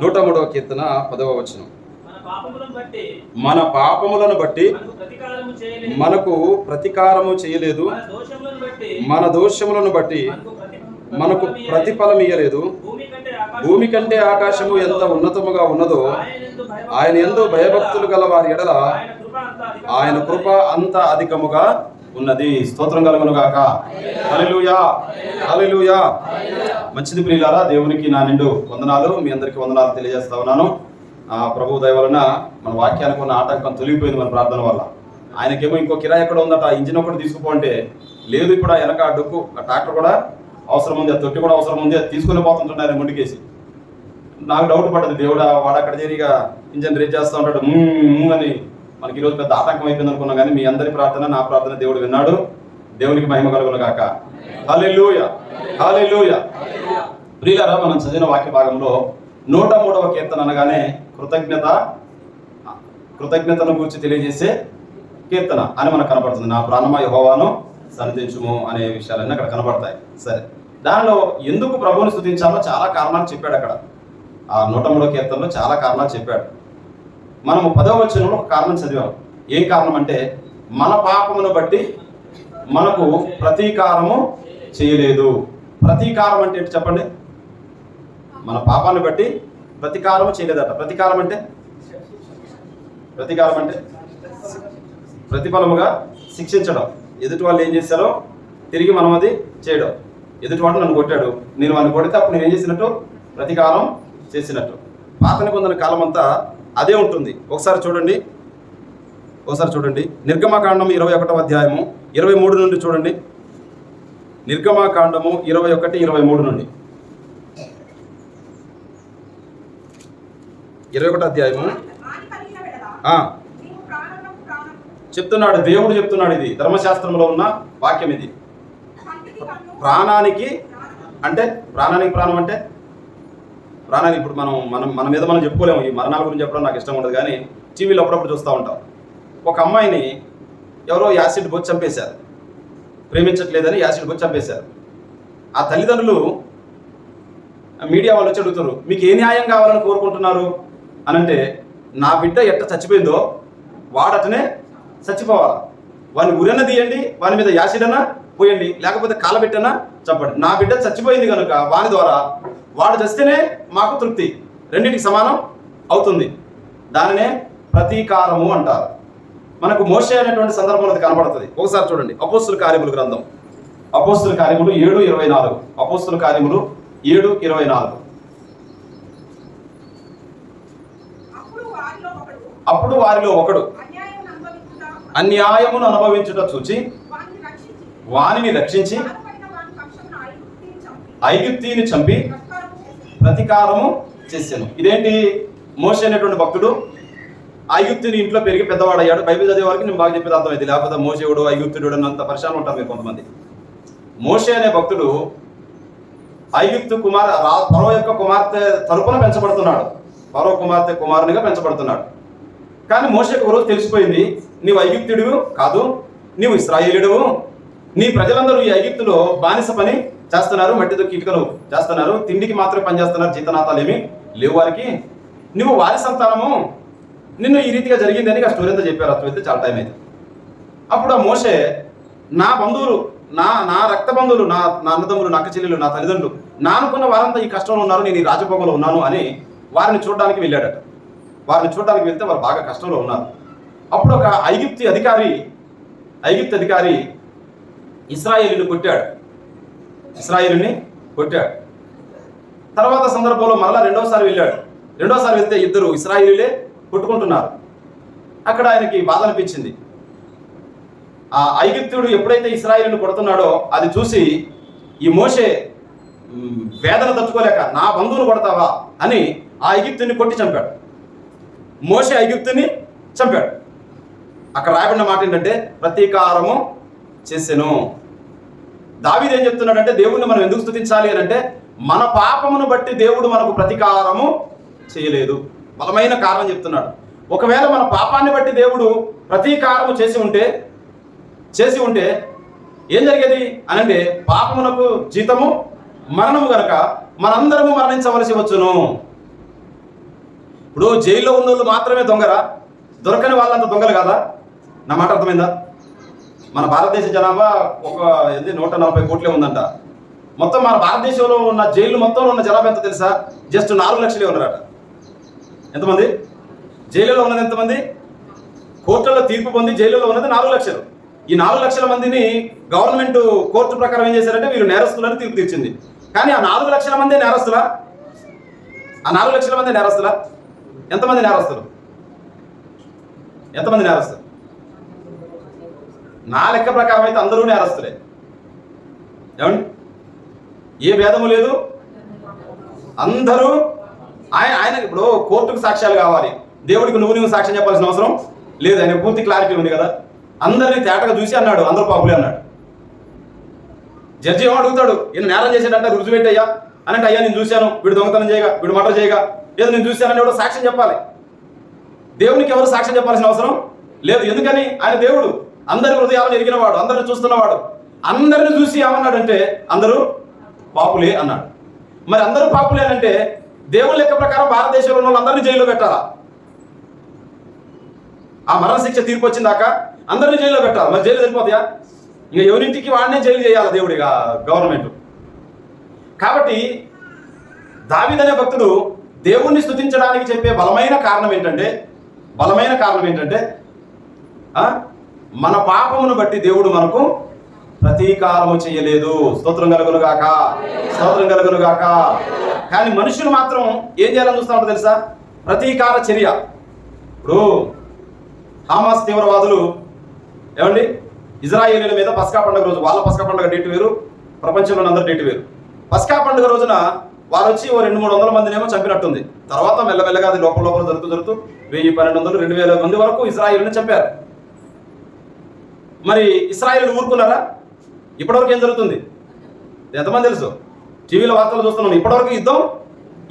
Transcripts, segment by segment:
నూట మూడవ కీర్తన పదవ వచనం. మన పాపములను బట్టి మనకు ప్రతీకారము చేయలేదు. మన దోషములను బట్టి మనకు ప్రతిఫలం ఇయ్యలేదు. భూమి కంటే ఆకాశము ఎంత ఉన్నతముగా ఉన్నదో ఆయన ఎందు భయభక్తులు గల వారి ఎడల ఆయన కృప అంత అధికముగా ఉన్నది. స్తోత్రం కలుగును గాక. హల్లెలూయా. మంచిది ప్రియులారా దేవునికి నా నిండు వందనాలు. మీ అందరికీ వందనాలు తెలియజేస్తా ఉన్నాను. ఆ ప్రభు దయ వలన మన వాక్యానికి ఉన్న ఆటంకం తొలగిపోయింది మన ప్రార్థన వల్ల. ఆయనకేమో ఇంకో కిరాయి ఎక్కడ ఉందట ఆ ఇంజిన్ ఒకటి తీసుకుపోంటే. లేదు ఇప్పుడు ఆ వెనక ఆ డొక్కు ఆ ట్రాక్టర్ కూడా అవసరం ఉంది ఆ తొట్టి కూడా అవసరం ఉంది అది తీసుకుని పోతుంటున్నారు ముందుకేసి. నాకు డౌట్ పడ్డది దేవుడా వాడు అక్కడ చేరిగా ఇంజన్ రేట్ చేస్తూ ఉంటాడు? అని. మనకి ఈరోజు పెద్ద ఆటంకం అయిపోయింది అనుకున్నాం కానీ మీ అందరి ప్రార్థన నా ప్రార్థన దేవుడు విన్నాడు. దేవునికి మహిమ కలుగును గాక హాలెలూయ హాలెలూయ ప్రియులారా మనం చదివిన వాక్య భాగంలో నూట మూడవ కీర్తన అనగానే కృతజ్ఞత కృతజ్ఞతను గురించి తెలియజేసే కీర్తన అని మనకు కనపడుతుంది. నా ప్రాణమ యహోవాను సన్నిధించుము అనే విషయాలన్నీ అక్కడ కనపడతాయి సరే దానిలో ఎందుకు ప్రభువుని స్థుతించాలో చాలా కారణాలు చెప్పాడు అక్కడ. ఆ నూట మూడో కీర్తనలో చాలా కారణాలు చెప్పాడు. మనము పదవ వచనంలో ఒక కారణం చదివాం. ఏం కారణం అంటే మన పాపమును బట్టి మనకు ప్రతీకారము చేయలేదు. ప్రతీకారం అంటే ఏంటి చెప్పండి? మన పాపాన్ని బట్టి ప్రతీకారము చేయలేదట. ప్రతీకారం అంటే? ప్రతీకారం అంటే? ప్రతిఫలముగా శిక్షించడం. ఎదుటి వాళ్ళు ఏం చేశారో తిరిగి మనం అది చేయడం. ఎదుటివాడు నన్ను కొట్టాడు. నేను వాడిని కొడితే అప్పుడు నేను ఏం చేసినట్టు? ప్రతీకారం చేసినట్టు. పాత నిబంధన కాలం అంతా అదే ఉంటుంది. ఒకసారి చూడండి. ఒకసారి చూడండి. నిర్గమకాండం ఇరవై ఒకటో అధ్యాయము ఇరవై మూడు నుండి చూడండి. నిర్గమకాండము ఇరవై ఒకటి ఇరవై మూడు నుండి. ఇరవై ఒకటో అధ్యాయము. చెప్తున్నాడు. దేవుడు చెప్తున్నాడు ఇది. ధర్మశాస్త్రంలో ఉన్న వాక్యం ఇది. ప్రాణానికి అంటే ప్రాణానికి ప్రాణం అంటే? ప్రాణాలు ఇప్పుడు మనం మనం మన మీద మనం చెప్పుకోలేము. ఈ మరణాల గురించి చెప్పడం నాకు ఇష్టం ఉండదు కానీ టీవీలో అప్పుడప్పుడు చూస్తూ ఉంటాం. ఒక అమ్మాయిని ఎవరో యాసిడ్ బొచ్చి చంపేశారు. ప్రేమించట్లేదని యాసిడ్ బొచ్చి చంపేశారు. ఆ తల్లిదండ్రులు మీడియా వాళ్ళు వచ్చి అడుగుతారు మీకు ఏ న్యాయం కావాలని కోరుకుంటున్నారు? అని అంటే నా బిడ్డ ఎట్ట చచ్చిపోయిందో వాడటనే చచ్చిపోవాలి. వాని ఉరన్న తీయండి వాని మీద యాసిడ్ అన్నా పోయండి లేకపోతే కాలబెట్టనా చంపండి నా బిడ్డ చచ్చిపోయింది కనుక వాని ద్వారా వాడు చస్తేనే మాకు తృప్తి. రెండింటికి సమానం అవుతుంది. దానినే ప్రతీకారము అంటారు. మనకు మోసే అనేటువంటి సందర్భంలో అది కనబడుతుంది. ఒకసారి చూడండి. అపోస్తుల కార్యములు గ్రంథం. అపోస్తుల కార్యములు ఏడు ఇరవై నాలుగు. అపోస్తుల కార్యములు ఏడు ఇరవై నాలుగు. అప్పుడు వారిలో ఒకడు. అన్యాయమును అనుభవించుట. చూచి వానిని రక్షించి ఐగుప్తిని చంపి ప్రతీకారము చేశాను. ఇదేంటి? మోస అనేటువంటి భక్తుడు ఐగుప్తుని ఇంట్లో పెరిగి పెద్దవాడయ్యాడు బైబిల్ చదివే వారికి నేను బాగా చెప్పేది అర్థమైంది. లేకపోతే మోసేవుడు ఐగుప్తుడు అంత పరిశానం ఉంటారు మీరు కొంతమంది. మోసే అనే భక్తుడు ఐగుప్తు కుమార్ పరో యొక్క కుమార్తె తరపున పెంచబడుతున్నాడు. పరో కుమార్తె కుమారునిగా పెంచబడుతున్నాడు. కానీ మోసకు ఒక రోజు తెలిసిపోయింది నీవు ఐగుప్తుడు కాదు నీవు ఇస్రాయేలుడు నీ ప్రజలందరూ ఈ ఐగుప్తులో బానిస పని చేస్తున్నారు మట్టితో కిటికలు చేస్తున్నారు తిండికి మాత్రమే పని చేస్తున్నారు ఏమి లేవు వారికి. నువ్వు వారి సంతానము నిన్ను ఈ రీతిగా జరిగిందని ఆ స్టోరీ అంతా చెప్పారు అర్థమైతే చాలా టైం అయితే అప్పుడు ఆ మోసే నా బంధువులు నా నా రక్త బంధువులు నా నా అన్నదమ్ములు నా అక్క చెల్లెలు నా తల్లిదండ్రులు నా అనుకున్న వారంతా ఈ కష్టంలో ఉన్నారు నేను ఈ రాజభోగంలో ఉన్నాను అని వారిని చూడడానికి వెళ్ళాడట. వారిని చూడడానికి వెళ్తే వారు బాగా కష్టంలో ఉన్నారు. అప్పుడు ఒక ఐగిప్తి అధికారి ఐగిప్తి అధికారి ఇస్రాయేలీని కొట్టాడు. ఇస్రాయిల్ని కొట్టాడు. తర్వాత సందర్భంలో మరలా రెండోసారి వెళ్ళాడు. రెండోసారి వెళ్తే ఇద్దరు ఇస్రాయేలీలే కొట్టుకుంటున్నారు. అక్కడ ఆయనకి బాధ అనిపించింది ఆ ఐగిప్తుడు ఎప్పుడైతే ఇస్రాయేలుని కొడుతున్నాడో అది చూసి ఈ మోషే వేదన తట్టుకోలేక నా బంధువును కొడతావా? అని ఆ ఐగిప్తుని కొట్టి చంపాడు. మోషే ఐగిప్తుని చంపాడు. అక్కడ రాయబడిన మాట ఏంటంటే ప్రతీకారము చేసెను. దావీదు ఏం చెప్తున్నాడంటే దేవుణ్ణి మనం ఎందుకు స్థుతించాలి అని అంటే మన పాపమును బట్టి దేవుడు మనకు ప్రతీకారము చేయలేదు. బలమైన కారణం చెప్తున్నాడు. ఒకవేళ మన పాపాన్ని బట్టి దేవుడు ప్రతీకారము చేసి ఉంటే చేసి ఉంటే ఏం జరిగేది అనంటే పాపమునకు జీతము మరణము గనక మనందరము మరణించవలసి వచ్చును. ఇప్పుడు జైల్లో ఉన్న వాళ్ళు మాత్రమే దొంగరా? దొరకని వాళ్ళంత దొంగలు కాదా? నా మాట అర్థమైందా? మన భారతదేశ జనాభా ఒక ఇది నూట నలభై కోట్లే ఉందంట. మొత్తం మన భారతదేశంలో ఉన్న జైలు మొత్తంలో ఉన్న జనాభా ఎంత తెలుసా? జస్ట్ నాలుగు లక్షలే ఉన్నారట. ఎంతమంది? జైలులో ఉన్నది ఎంతమంది? కోర్టుల్లో తీర్పు పొంది జైలులో ఉన్నది నాలుగు లక్షలు. ఈ నాలుగు లక్షల మందిని గవర్నమెంట్ కోర్టు ప్రకారం ఏం చేశారంటే వీరు నేరస్తులని తీర్పు తీర్చింది. కానీ ఆ నాలుగు లక్షల మంది నేరస్తులా? ఆ నాలుగు లక్షల మంది నేరస్తులా? ఎంతమంది నేరస్తులు? ఎంతమంది నేరస్తులు? నా లెక్క ప్రకారం అయితే అందరూ నేరస్తులే. ఏమండి? ఏ భేదము లేదు. అందరూ ఆయన ఆయన ఇప్పుడు కోర్టుకు సాక్ష్యాలు కావాలి. దేవుడికి నువ్వు నువ్వు సాక్ష్యం చెప్పాల్సిన అవసరం లేదు. ఆయన పూర్తి క్లారిటీ ఉంది కదా. అందరినీ తేటగా చూసి అన్నాడు అందరూ పాపులే అన్నాడు. జడ్జి ఏమో అడుగుతాడు ఈయన నేరం చేశాడంటే రుజువు పెట్టయ్యా అని అంటే అయ్యా నేను చూశాను. వీడు దొంగతనం చేయగా వీడు మటర్ చేయగా. ఏదో నేను చూశానని ఎవడో సాక్ష్యం చెప్పాలి. దేవునికి ఎవరు సాక్ష్యం చెప్పాల్సిన అవసరం లేదు. ఎందుకని? ఆయన దేవుడు. అందరి హృదయాలను ఎరిగినవాడు అందరిని చూస్తున్నవాడు అందరిని చూసి ఏమన్నాడంటే అందరూ పాపులే అన్నాడు. మరి అందరూ పాపులే అంటే దేవుని లెక్క ప్రకారం భారతదేశంలో ఉన్న వాళ్ళందరినీ జైల్లో పెట్టాలా? ఆ మరణశిక్ష తీర్పు వచ్చిందాక అందరినీ జైల్లో పెట్టాలి? మరి జైలు సరిపోతాయా? ఇక ఎవరింటికి వాడినే జైలు చేయాలి దేవుడిగా? గవర్నమెంట్. కాబట్టి దావిదనే భక్తుడు దేవుణ్ణి స్థుతించడానికి చెప్పే బలమైన కారణం ఏంటంటే బలమైన కారణం ఏంటంటే మన పాపమును బట్టి దేవుడు మనకు ప్రతీకారము చేయలేదు. స్తోత్రం కలుగును గాక స్తోత్రం కలుగును గాక కానీ మనుషులు మాత్రం ఏం చేయాలని చూస్తామంటే తెలుసా? ప్రతీకార చర్య. ఇప్పుడు హామాస్ తీవ్రవాదులు ఏమండి? ఇజ్రాయేలీల మీద పస్కా పండుగ రోజు వాళ్ళ పస్కా పండుగ డేట్ వేరు ప్రపంచంలో అందరు డేట్ వేరు. పస్కా పండుగ రోజున వారు వచ్చి ఓ రెండు మూడు వందల మందినేమో చంపినట్టుంది. తర్వాత మెల్లమెల్లగా అది లోపల లోపల జరుగుతూ జరుగుతూ వెయ్యి పన్నెండు వందలు రెండు వేల మంది వరకు ఇజ్రాయేల్ని చంపారు. మరి ఇస్రాయేల్ ఊరుకున్నారా? ఇప్పటివరకు ఏం జరుగుతుంది? ఎంతమంది తెలుసు? టీవీలో వార్తలు చూస్తున్నాం. ఇప్పటివరకు యుద్ధం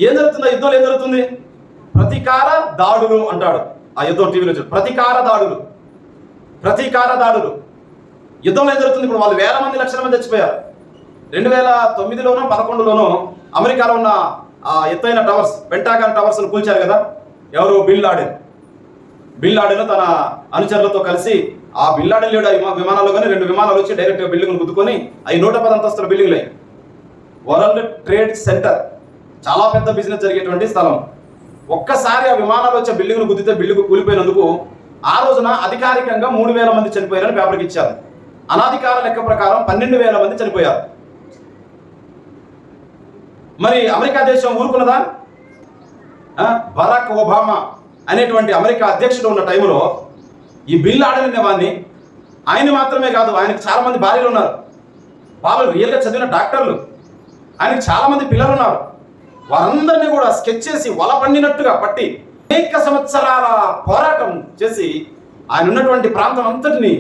ఏం జరుగుతుంది? యుద్ధంలో ఏం జరుగుతుంది? ప్రతీకార దాడులు అంటాడు ఆ యుద్ధం టీవీలో చూడు. ప్రతీకార దాడులు. ప్రతీకార దాడులు. యుద్ధంలో ఏం జరుగుతుంది? ఇప్పుడు వాళ్ళు వేల మంది లక్షల మంది చచ్చిపోయారు. రెండు వేల తొమ్మిదిలోనో పదకొండులోనో అమెరికాలో ఉన్న ఆ ఎత్తైన టవర్స్ పెంటాగాన్ టవర్స్ను కూల్చారు కదా? ఎవరు? Bin Laden. బిల్ లాడెన్ తన అనుచరులతో కలిసి ఆ బిల్లాడని లేడు ఆ విమానాల్లో కానీ రెండు విమానాలు వచ్చి డైరెక్ట్గా బిల్డింగ్ గుద్దుకొని అవి నూట పది అంతస్తుల బిల్డింగ్లు అయ్యి. World trade centre. చాలా పెద్ద బిజినెస్ జరిగేటువంటి స్థలం. ఒక్కసారి ఆ విమానాలు వచ్చే బిల్డింగ్ను గుద్దితే బిల్డింగ్ కూలిపోయినందుకు ఆ రోజున అధికారికంగా మూడు వేల మంది చనిపోయారని పేపర్కి ఇచ్చారు. అనాధికార లెక్క ప్రకారం పన్నెండు వేల మంది చనిపోయారు. మరి అమెరికా దేశం ఊరుకున్నదా? బరాక్ ఒబామా అనేటువంటి అమెరికా అధ్యక్షుడు ఉన్న టైంలో ఈ బిల్లు ఆడని వాడిని. ఆయన మాత్రమే కాదు ఆయనకు చాలామంది భార్యలు ఉన్నారు. వాళ్ళు రియల్గా చదివిన డాక్టర్లు ఆయనకు చాలామంది పిల్లలు ఉన్నారు. వారందరినీ కూడా స్కెచ్ చేసి వల పండినట్టుగా పట్టి అనేక సంవత్సరాల పోరాటం చేసి ఆయన ఉన్నటువంటి ప్రాంతం అంతటిని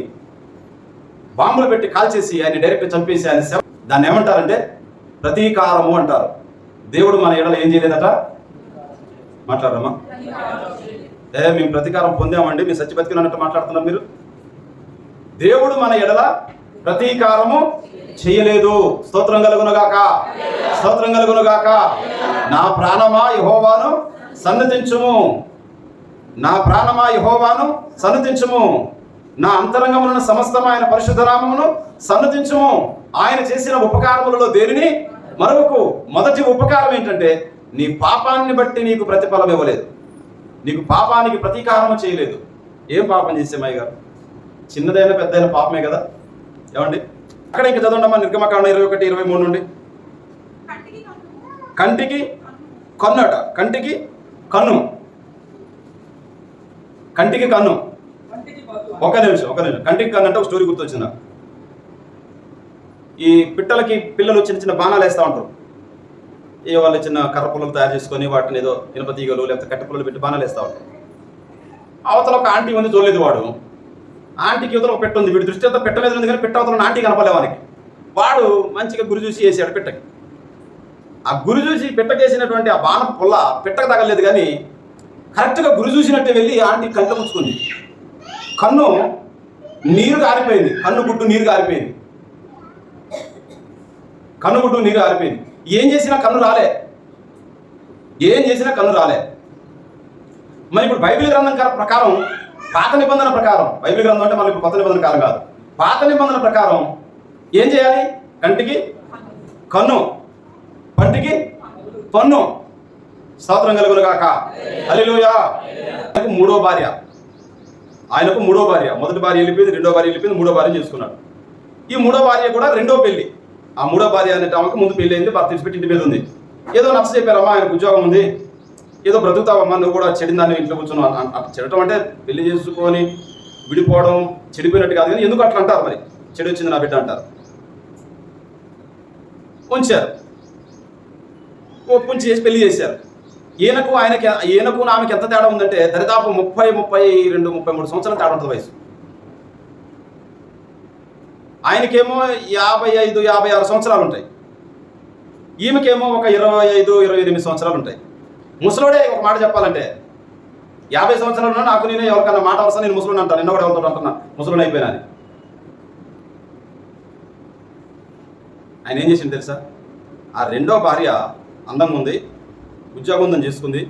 బాంబులు పెట్టి కాల్చేసి ఆయన డైరెక్ట్ చంపేసి ఆయన దాన్ని ఏమంటారంటే ప్రతీకారము అంటారు. దేవుడు మన ఎడల ఏం చేయలేదట? మాట్లాడమ్మా ఏ మేము ప్రతీకారం పొందామండి. మీరు సత్యపతికి బతికినట్టు మాట్లాడుతున్నారు మీరు. దేవుడు మన ఎడల ప్రతీకారము చేయలేదు. స్తోత్రం కలుగునుగాక. స్తోత్రం కలుగునుగాక. నా ప్రాణమా యహోవాను సన్నతించుము. నా ప్రాణమా యహోవాను సన్నతించుము. నా అంతరంగములను సమస్తమైన పరిశుద్ధ నామమును సన్నతించుము. ఆయన చేసిన ఉపకారములలో దేనిని? మరొకకు. మొదటి ఉపకారం ఏంటంటే నీ పాపాన్ని బట్టి నీకు ప్రతిఫలం ఇవ్వలేదు. నీకు పాపానికి ప్రతీకారము చేయలేదు. ఏం పాపం చేసామయ్య గారు? చిన్నదైన పెద్దైన పాపమే కదా? ఏమండి? అక్కడ ఇంకా చదవండమ్మా నిర్గమకాండ ఇరవై ఒకటి ఇరవై మూడు నుండి. కంటికి కన్ను. కంటికి కన్ను. అట కంటికి కన్ను. కంటికి కన్ను. ఒక నిమిషం ఒక నిమిషం. కంటికి కన్ను అంటే ఒక స్టోరీ గుర్తొచ్చింది. ఈ పిట్టలకి పిల్లలు చిన్న చిన్న బాణాలు వేస్తూ ఉంటారు. ఏ వాళ్ళు చిన్న కర్ర పుల్లలు తయారు చేసుకొని వాటిని ఏదో ఇనుప తీగలు లేకపోతే కట్టె పుల్లలు పెట్టి బాణాలు వేస్తూ ఉంటారు. అవతల ఒక ఆంటీ ఉంది చూడలేదు వాడు. ఆంటీకి యువతల ఒక పెట్ట ఉంది వీడి దృష్టి అంతా పెట్ట మీద ఉంది కానీ పెట్ట అవతల ఆంటీ కనపలే వానికి. వాడు మంచిగా గురి చూసి వేసాడు పెట్టకి. ఆ గురి చూసి పెట్టకేసినటువంటి ఆ బాణ పుల్ల పెట్టకు తగలేదు కానీ కరెక్ట్గా గురి చూసినట్టే వెళ్ళి ఆంటీ కళ్ళు ముచ్చుకుంది. కన్ను నీరు కారిపోయింది కన్ను గుడ్డు నీరు కారిపోయింది కన్ను గుడ్డు నీరు కారిపోయింది ఏం చేసినా కన్ను రాలే. ఏం చేసినా కన్ను రాలే. మరి ఇప్పుడు బైబిల్ గ్రంథం ప్రకారం పాత నిబంధన ప్రకారం బైబిల్ గ్రంథం అంటే మనకి కొత్త నిబంధన కాలం కాదు. పాత నిబంధన ప్రకారం ఏం చేయాలి? కంటికి కన్ను. పంటికి పన్ను. స్తోత్రం కలుగును కాక హల్లెలూయా. ఆయనకు మూడో భార్య. ఆయనకు మూడో భార్య. మొదటి భార్య వెళ్ళిపోయింది రెండో భార్య వెళ్ళిపోయింది మూడో భార్య చేసుకున్నాడు. ఈ మూడో భార్య కూడా రెండో పెళ్ళి ఆ మూడో భార్య అనే ఆమెకు ముందు పెళ్ళి అయింది భర్త విడిచిపెట్టి ఇంటి మీద ఉంది. ఏదో నచ్చ చెప్పారమ్మా ఆయనకు ఉద్యోగం ఉంది. ఏదో బ్రతుకుతావమ్మా నువ్వు కూడా చెడిన దాన్ని ఇంట్లో కూర్చున్నావు అట్లా చెడటం అంటే పెళ్ళి చేసుకొని విడిపోవడం చెడిపోయినట్టు కాదు కానీ ఎందుకు అట్లా అంటారు మరి? చెడు వచ్చింది నా బిడ్డ అంటారు. ఉంచారు. ఒప్పించి చేసి పెళ్ళి చేశారు. ఈయనకు ఆయనకి ఈయనకు ఆమెకి ఎంత తేడా ఉందంటే దరిదాపు ముప్పై ముప్పై రెండు ముప్పై మూడు సంవత్సరాల తేడా ఉంటుంది వయసు. ఆయనకేమో యాభై ఐదు యాభై ఆరు సంవత్సరాలు ఉంటాయి ఈమెకేమో ఒక ఇరవై ఐదు ఇరవై ఎనిమిది సంవత్సరాలు ఉంటాయి ముసలోడే ఒక మాట చెప్పాలంటే యాభై సంవత్సరాలు నాకు నేను ఎవరికన్నా మాట అవసరం నేను ముసలోని అంటాను నిన్న కూడా ఎవరితో అంటున్నా ముసలిని అయిపోయినా ఆయన ఏం చేసింది తెలుసా? ఆ రెండో భార్య అందంగా ఉంది ఉద్యోగం ఉందని చేసుకుంది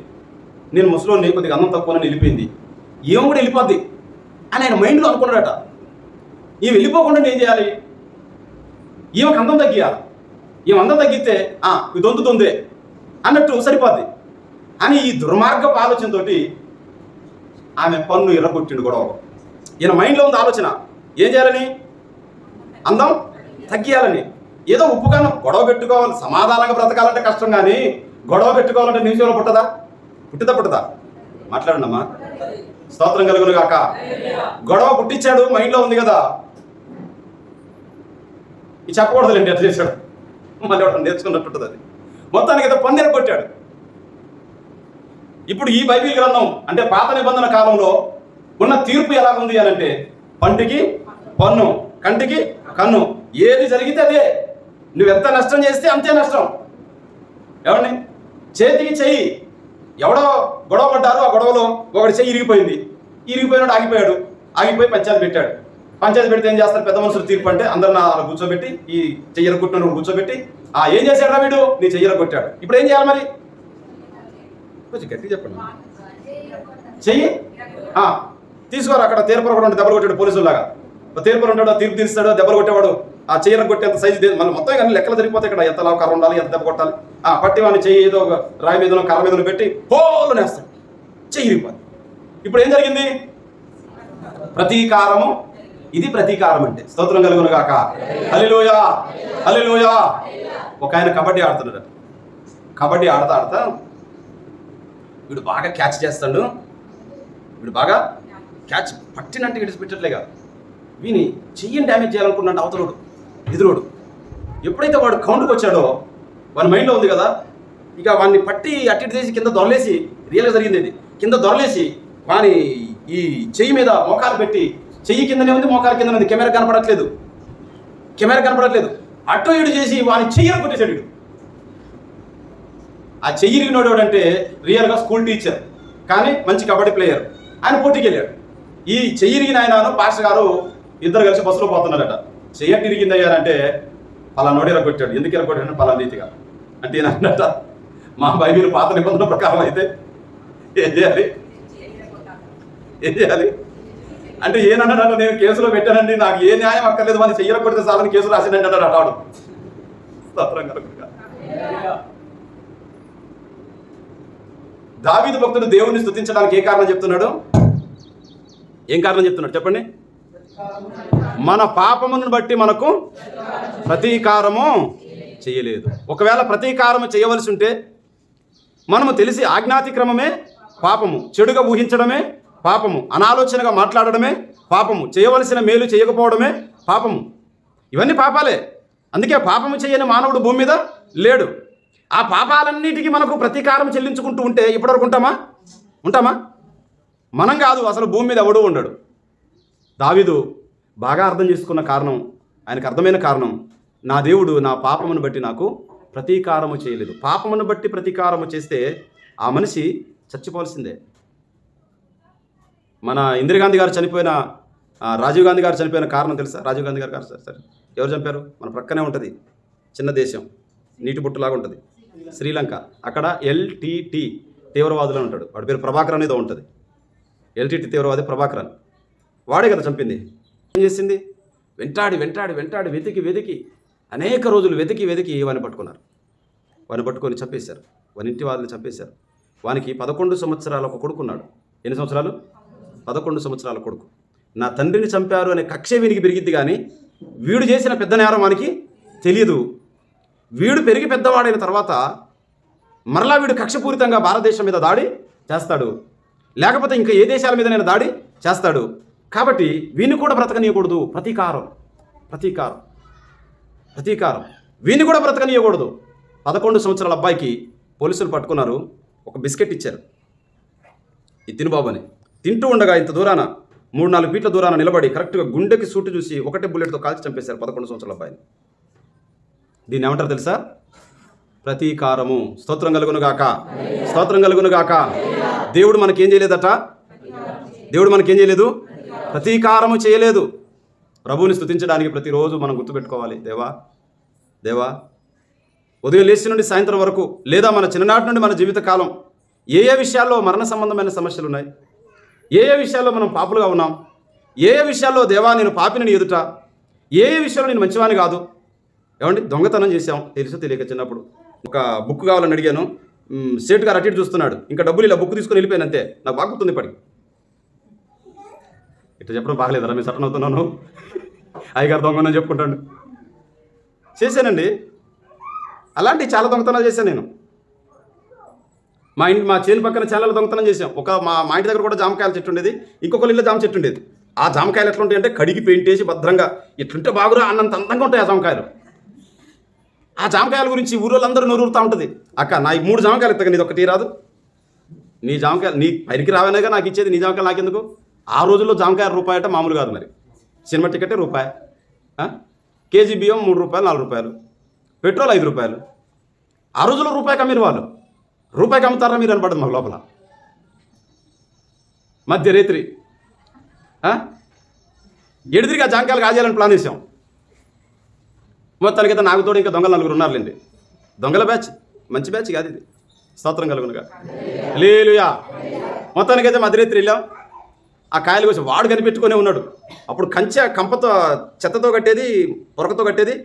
నేను ముసలిని కొద్దిగా అందం తక్కువని వెళ్ళిపోయింది ఏమో కూడా వెళ్ళిపోద్ది అని ఆయన మైండ్లో అనుకున్నాడట. ఈ వెళ్ళిపోకుండా నేను ఏం చేయాలి? ఈమెకు అందం తగ్గియాలి ఈమె అందం తగ్గితే ఇది దొంతుతుంది అన్నట్టు సరిపోద్ది. అని ఈ దుర్మార్గపు ఆలోచనతోటి ఆమె పన్ను ఎర్రగొట్టిండు గొడవ. ఈయన మైండ్లో ఉంది ఆలోచన. ఏం చేయాలని? అందం తగ్గియాలని ఏదో ఉప్పుగాను గొడవ పెట్టుకోవాలి. సమాధానంగా బ్రతకాలంటే కష్టం కానీ గొడవ పెట్టుకోవాలంటే నిమిషంలో పుట్టదా? పుట్టిదా పుట్టదా? మాట్లాడండమ్మా. స్తోత్రం కలుగును కాక గొడవ పుట్టించాడు మైండ్లో ఉంది కదా. ఈ చెప్పకూడదులేండి ఎట్లా చేశాడు. మళ్ళీ వాడు నేర్చుకున్నట్టుంటుంది అది. మొత్తానికి అయితే పందిర కొట్టాడు. ఇప్పుడు ఈ బైబిల్ గ్రంథం అంటే పాత నిబంధన కాలంలో ఉన్న తీర్పు ఎలా ఉంది అని అంటే పంటికి పన్ను కంటికి కన్ను. ఏది జరిగితే అదే. నువ్వు ఎంత నష్టం చేస్తే అంతే నష్టం. ఏమండి చేతికి చెయ్యి. ఎవడో గొడవ పడ్డారు ఆ గొడవలో ఒకటి చెయ్యి ఇరిగిపోయింది. ఇరిగిపోయినాడు ఆగిపోయాడు. ఆగిపోయి పంచాయతీ పెట్టాడు. పంచాయతీ పెడితే ఏం చేస్తారు? పెద్ద మనుషులు తీర్పు అంటే అందరిని అలా కూర్చోబెట్టి ఈ చెయ్యర కొట్టిన కూర్చోబెట్టి ఆ ఏం చేశాడు వీడు? నీ చెయ్యర కొట్టాడు. ఇప్పుడు ఏం చేయాలి మరి? కొంచెం గట్టిగా చెప్పండి. చెయ్యి? తీసుకోరు అక్కడ తీర్పుర కూడా ఉంటే దెబ్బలు కొట్టాడు పోలీసులాగా తీర్పుర ఉంటాడు తీర్పు తీస్తాడు దెబ్బలు కొట్టేవాడు. ఆ చెయ్యర కొట్టేంత సైజు మళ్ళీ మొత్తం కానీ లెక్కలు జరిగిపోతాయి ఇక్కడ. ఎంత లావు కర్ర ఉండాలి ఎంత దెబ్బ కొట్టాలి. ఆ పట్టి వాడిని చెయ్యి ఏదో రాయి మీదనో కర్ర మీదనో పెట్టి హోలు నేస్తాడు చెయ్యి ఇప్పుడు ఏం జరిగింది? ప్రతీకారము ఇది ప్రతీకారం అంటే. స్తోత్రం కలుగును కాక అలిలోయా అలిలోయా ఒక ఆయన కబడ్డీ ఆడుతున్నాడు. కబడ్డీ ఆడతా ఆడతా వీడు బాగా క్యాచ్ చేస్తాడు. వీడు బాగా క్యాచ్ పట్టినట్టు విడిచిపెట్టట్లేగా వీని చెయ్యిని డ్యామేజ్ చేయాలనుకున్నాడు అవతలోడు ఎదురోడు. ఎప్పుడైతే వాడు కౌంట్కి వచ్చాడో వాని మైండ్లో ఉంది కదా ఇక వాడిని పట్టి అట్టి ఇటు కింద దొరలేసి రియల్గా జరిగింది ఇది. కింద దొరలేసి వాని ఈ చెయ్యి మీద మోకాలు పెట్టి చెయ్యి కిందనే ఉంది మోకాలు కిందనే ఉంది. కెమెరా కనపడట్లేదు. కెమెరా కనపడట్లేదు. అటు ఇటు చేసి వాని చెయ్యను కొట్టేశాడు ఆ చెయ్యి ఇరిగినోడు అంటే రియల్గా స్కూల్ టీచర్ కానీ మంచి కబడ్డీ ప్లేయర్ ఆయన పోటీకి వెళ్ళాడు ఈ చెయ్యి ఇరిగిన ఆయనను పాస్టర్ గారు ఇద్దరు కలిసి బస్సులో పోతున్నారట. చెయ్యి ఇరిగింది అయ్యారంటే పలానోడు కొట్టాడు. ఎందుకు వెళ్ళి కొట్టాడు పలా రీతిగా. అంటే ఈయన అన్నట మా బైబిల్ పాత నిబంధన ప్రకారం అయితే ఏం చేయాలి? ఏం చేయాలి? అంటే ఏనన్నాడు నేను కేసులో పెట్టానండి నాకు ఏ న్యాయం అక్కర్లేదు మనం చెయ్యర కొడితే కేసులు కేసు రాసిందంటే అన్నాడు. అటాడు దావీదు భక్తుడు దేవుణ్ణి స్థుతించడానికి ఏ కారణం చెప్తున్నాడు? ఏం కారణం చెప్తున్నాడు? చెప్పండి. మన పాపమును బట్టి మనకు ప్రతీకారము చేయలేదు. ఒకవేళ ప్రతీకారము చేయవలసి ఉంటే మనము తెలిసి ఆజ్ఞాతిక్రమమే పాపము చెడుగా ఊహించడమే పాపము. అనాలోచనగా మాట్లాడడమే పాపము. చేయవలసిన మేలు చేయకపోవడమే పాపము. ఇవన్నీ పాపాలే. అందుకే పాపము చేయని మానవుడు భూమి మీద లేడు. ఆ పాపాలన్నిటికీ మనకు ప్రతీకారం చెల్లించుకుంటూ ఉంటే ఇప్పటివరకు ఉంటామా? ఉంటామా? మనం కాదు అసలు భూమి మీద ఎవడూ ఉండడు. దావిదు బాగా అర్థం చేసుకున్న కారణం ఆయనకు అర్థమైన కారణం నా దేవుడు నా పాపమును బట్టి నాకు ప్రతీకారము చేయలేదు. పాపమును బట్టి ప్రతీకారము చేస్తే ఆ మనిషి చచ్చిపోవాల్సిందే. మన ఇందిరాగాంధీ గారు చనిపోయిన రాజీవ్ గాంధీ గారు చనిపోయిన కారణం తెలుసా? రాజీవ్ గాంధీ గారు కారు సార్ ఎవరు చంపారు? మన ప్రక్కనే ఉంటుంది. చిన్న దేశం. నీటి బుట్టులాగా ఉంటుంది. శ్రీలంక. అక్కడ ఎల్టీటీ తీవ్రవాదులు ఉంటాడు. వాడి పేరు ప్రభాకర్ అనేది ఉంటుంది. ఎల్టీటీ తీవ్రవాది ప్రభాకరన్. వాడే కదా చంపింది. ఏం చేసింది? వెంటాడి వెంటాడి వెంటాడి వెతికి వెతికి అనేక రోజులు వెతికి వెతికి వాని పట్టుకున్నారు. వాని పట్టుకొని చంపేశారు. వాని ఇంటి వాళ్ళని చంపేశారు. వానికి పదకొండు సంవత్సరాల ఒక కొడుకున్నాడు. ఎన్ని సంవత్సరాలు? పదకొండు సంవత్సరాల కొడుకు. నా తండ్రిని చంపారు అనే కక్ష వీనికి పెరిగిద్ది కానీ వీడు చేసిన పెద్ద నేరం వానికి తెలియదు. వీడు పెరిగి పెద్దవాడైన తర్వాత మరలా వీడు కక్షపూరితంగా భారతదేశం మీద దాడి చేస్తాడు. లేకపోతే ఇంకా ఏ దేశాల మీద నేను దాడి చేస్తాడు. కాబట్టి వీని కూడా బ్రతకనీయకూడదు. ప్రతీకారం. ప్రతీకారం. ప్రతీకారం. వీని కూడా బ్రతకనీయకూడదు. పదకొండు సంవత్సరాల అబ్బాయికి పోలీసులు పట్టుకున్నారు. ఒక బిస్కెట్ ఇచ్చారు. ఇది తిను బాబు అని. తింటూ ఉండగా ఇంత దూరాన మూడు నాలుగు ఫీట్ల దూరాన నిలబడి కరెక్ట్గా గుండెకి సూటు చూసి ఒకటే బుల్లెట్తో కాల్చి చంపేశారు పదకొండు సంవత్సరాల అబ్బాయిని. దీన్ని ఏమంటారు తెలుసా? ప్రతీకారము స్తోత్రం కలుగునుగాక స్తోత్రం కలుగునుగాక దేవుడు మనకేం చేయలేదట? దేవుడు మనకేం చేయలేదు? ప్రతీకారము చేయలేదు. ప్రభువుని స్థుతించడానికి ప్రతిరోజు మనం గుర్తుపెట్టుకోవాలి. దేవా దేవా ఉదయం లేచి నుండి సాయంత్రం వరకు లేదా మన చిన్ననాటి నుండి మన జీవితకాలం ఏ ఏ విషయాల్లో మరణ సంబంధమైన సమస్యలు ఉన్నాయి ఏ ఏ విషయాల్లో మనం పాపులుగా ఉన్నాం? ఏ ఏ విషయాల్లో దేవా నేను పాపిని ఎదుట? ఏ ఏ విషయాల్లో నేను మంచివాని కాదు? ఏమండి దొంగతనం చేశాం తెలుసు తెలియక చిన్నప్పుడు. ఒక బుక్ కావాలని అడిగాను. సేట్ గారు అటు ఇటు చూస్తున్నాడు. ఇంకా డబ్బులు ఇలా బుక్ తీసుకొని వెళ్ళిపోయాను అంతే. నాకు బాగుతుంది ఇప్పటికి. ఇట్లా చెప్పడం బాగలేదరా మీ సటన్ అవుతున్నాను. అయ్యగారు దొంగనని చెప్పుకుంటాడు. చేశానండి. అలాంటి చాలా దొంగతనాలు చేశాను నేను. మా ఇంటి మా చేను పక్కన చాలా దొంగతనం చేసాం ఒక మా మా ఇంటి దగ్గర కూడా జామకాయల చెట్టు ఉండేది. ఇంకొక ఇల్లు జామ చెట్టు ఉండేది. ఆ జామకాయలు ఎట్లా ఉంటాయి అంటే కడిగి పెయింట్ వేసి భద్రంగా ఎట్లుంటే బాగురా అన్నంత అందంగా ఉంటాయి ఆ జామకాయలు. ఆ జామకాయల గురించి ఊరోళ్ళందరూ నూరుతా ఉంటుంది. అక్క నా మూడు జామకాయలు ఎత్తగా నీది ఒకటి రాదు. నీ జామకాయలు నీ పైరికి రావనేగా నాకు ఇచ్చేది నీ జామకాయలు నాకెందుకు? ఆ రోజుల్లో జామకాయ రూపాయి అంటే మామూలు కాదు మరి. సినిమా టికెటే రూపాయి. కేజీ బియ్యం మూడు రూపాయలు నాలుగు రూపాయలు. పెట్రోల్ ఐదు రూపాయలు. ఆ రోజుల్లో రూపాయి కమ్మిన వాళ్ళు. రూపాయికి అమ్ముతారా మీరు అనబడదు మా లోపల? మధ్యరేత్రి ఎడిదిరిగా జాంకాయలు కాజేయాలని ప్లాన్ వేసాం మొత్తానికైతే నాకు తోడు ఇంకా దొంగలు నలుగురు ఉన్నారులేండి. దొంగల బ్యాచ్? మంచి బ్యాచ్ కాదు ఇది. స్తోత్రం కలుగునుగా. లేలుయా మొత్తానికైతే మధ్యరేత్రి వెళ్ళాం. ఆ కాయలు కోసం వాడు కనిపెట్టుకునే ఉన్నాడు. అప్పుడు కంచె కంపతో చెత్తతో కట్టేది పొరకతో కట్టేది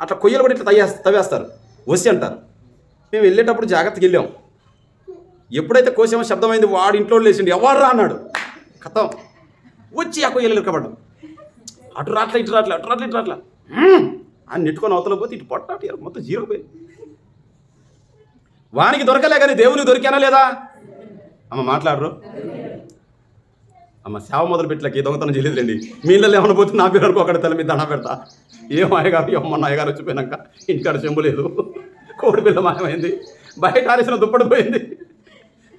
అట్లా కొయ్యలు కూడా ఇట్లా తయ్యే తవ్వేస్తారు. వసి అంటారు. మేము వెళ్ళేటప్పుడు జాగ్రత్తగా వెళ్ళాం. ఎప్పుడైతే కోసేమో శబ్దమైంది వాడి ఇంట్లో లేచిండు ఎవర్రా అన్నాడు. కథం వచ్చి ఆ కొయ్యలు ఇరకబడ్డాం అటు రాట్ల ఇటు రాట్ల అటు రాట్ల ఇటు రాట్ల. అని నెట్టుకొని అవతల పోతే ఇటు పొట్ట మొత్తం జీరో పోయింది వానికి దొరకలే కానీ దేవునికి దొరికానా లేదా? అమ్మ మాట్లాడరు. అమ్మ సేవ మొదలు పెట్టలేక ఏ దొంగతనం చేయలేదులేండి మీ ఇళ్ళలో ఏమైనా పోతే నా పేరు ఒకటి తల మీద దండ పెడతా. ఏం అయ్యగారు ఏమో అయ్యగారు వచ్చిపోయినాక ఇంటికాడ చెంబు లేదు. కోడి పిల్ల మాయమైంది. బయట ఆరేసిన దుప్పటి పోయింది.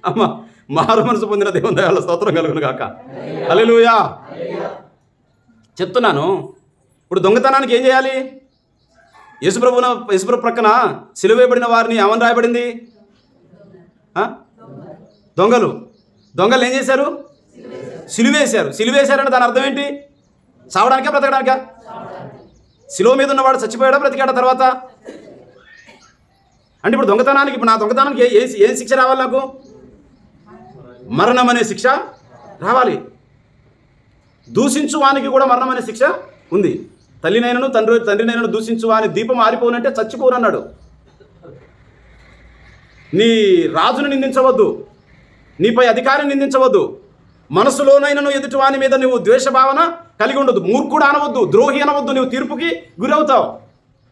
అమ్మ మారు మనసు పొందిన దేవుని దయాల స్తోత్రం కలుగును కాక అలెలుయా చెప్తున్నాను ఇప్పుడు దొంగతనానికి ఏం చేయాలి? యేసుప్రభున యేసుప్రభు ప్రక్కన సిలువేయబడిన వారిని ఏమని రాయబడింది? దొంగలు. దొంగలు ఏం చేశారు? సిలువేశారు. సిలువేశారంటే దాని అర్థం ఏంటి? చావడానికా బ్రతకడానికా? సిలువ మీద ఉన్నవాడు చచ్చిపోయాడా బ్రతికాడా తర్వాత? అంటే ఇప్పుడు దొంగతనానికి ఇప్పుడు నా దొంగతనానికి ఏ ఏ- ఏ శిక్ష రావాలి నాకు? మరణం అనే శిక్ష రావాలి. దూషించు వానికి కూడా మరణం అనే శిక్ష ఉంది. తల్లినైనను తండ్రి తండ్రినైనను దూషించు వాని దీపం ఆరిపోనంటే చచ్చిపోనన్నాడు నీ రాజును నిందించవద్దు. నీపై అధికారిని నిందించవద్దు. మనసులోనైనను ఎదుటి వాని మీద నువ్వు ద్వేషభావన కలిగి ఉండదు మూర్ఖుడు అనవద్దు ద్రోహి అనవద్దు నువ్వు తీర్పుకి గురవుతావు.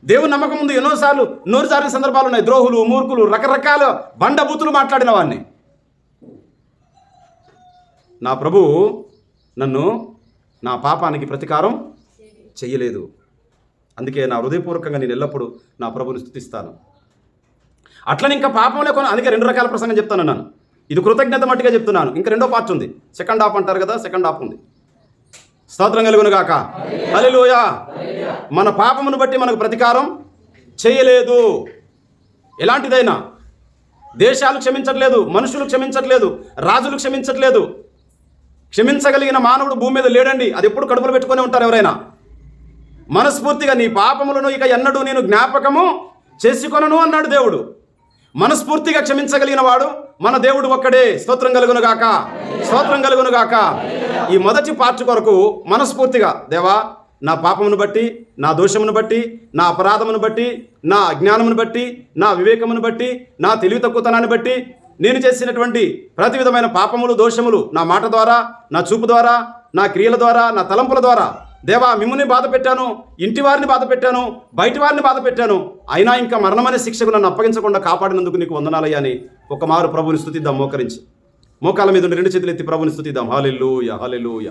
దేవుని నమ్మకం ముందు ఎన్నోసార్లు నోరుజారిన సందర్భాలు ఉన్నాయి. ద్రోహులు మూర్ఖులు రకరకాల బండబూతులు మాట్లాడిన వాడిని నా ప్రభువు నన్ను నా పాపానికి ప్రతీకారం చెయ్యలేదు. అందుకే నా హృదయపూర్వకంగా నేను ఎల్లప్పుడూ నా ప్రభుని స్థుతిస్తాను. అట్లనే ఇంకా పాపంలో కొన అందుకే రెండు రకాల ప్రసంగం చెప్తాను నేను. ఇది కృతజ్ఞత మట్టిగా చెప్తున్నాను. ఇంకా రెండో పార్ట్ ఉంది. సెకండ్ హాఫ్ అంటారు కదా సెకండ్ హాఫ్ ఉంది. స్తోత్రం కలుగును గాక. హల్లెలూయా. మన పాపమును బట్టి మనకు ప్రతీకారం చేయలేదు ఎలాంటిదైనా దేశాలు క్షమించట్లేదు మనుషులు క్షమించట్లేదు రాజులు క్షమించట్లేదు క్షమించగలిగిన మానవుడు భూమి మీద లేడండి. అది ఎప్పుడు కడుపులు పెట్టుకొని ఉంటారు ఎవరైనా. మనస్ఫూర్తిగా నీ పాపములను ఇక ఎన్నడూ నేను జ్ఞాపకము చేసుకొనను అన్నాడు దేవుడు. మనస్ఫూర్తిగా క్షమించగలిగిన వాడు మన దేవుడు ఒక్కడే. స్తోత్రం కలుగును గాక. స్తోత్రం కలుగును గాక. ఈ మొదటి పార్ట్ కొరకు మనస్ఫూర్తిగా దేవా నా పాపమును బట్టి నా దోషమును బట్టి నా అపరాధమును బట్టి నా అజ్ఞానమును బట్టి నా వివేకమును బట్టి నా తెలివి తక్కువతనాన్ని బట్టి నేను చేసినటువంటి ప్రతి విధమైన పాపములు దోషములు నా మాట ద్వారా నా చూపు ద్వారా నా క్రియల ద్వారా నా తలంపుల ద్వారా దేవా మిమ్ముని బాధ పెట్టాను ఇంటి వారిని బాధ పెట్టాను బయటి వారిని బాధ పెట్టాను. అయినా ఇంకా మరణమనే శిక్షకు నన్ను అప్పగించకుండా కాపాడినందుకు నీకు వందనాలయ్యా అని ఒక మారు ప్రభుని స్థుతిద్దాం మోకరించి. మోకాల మీద ఉండి రెండు చేతులు ఎత్తి ప్రభుని స్థుతిద్దాం. Hallelujah hallelujah.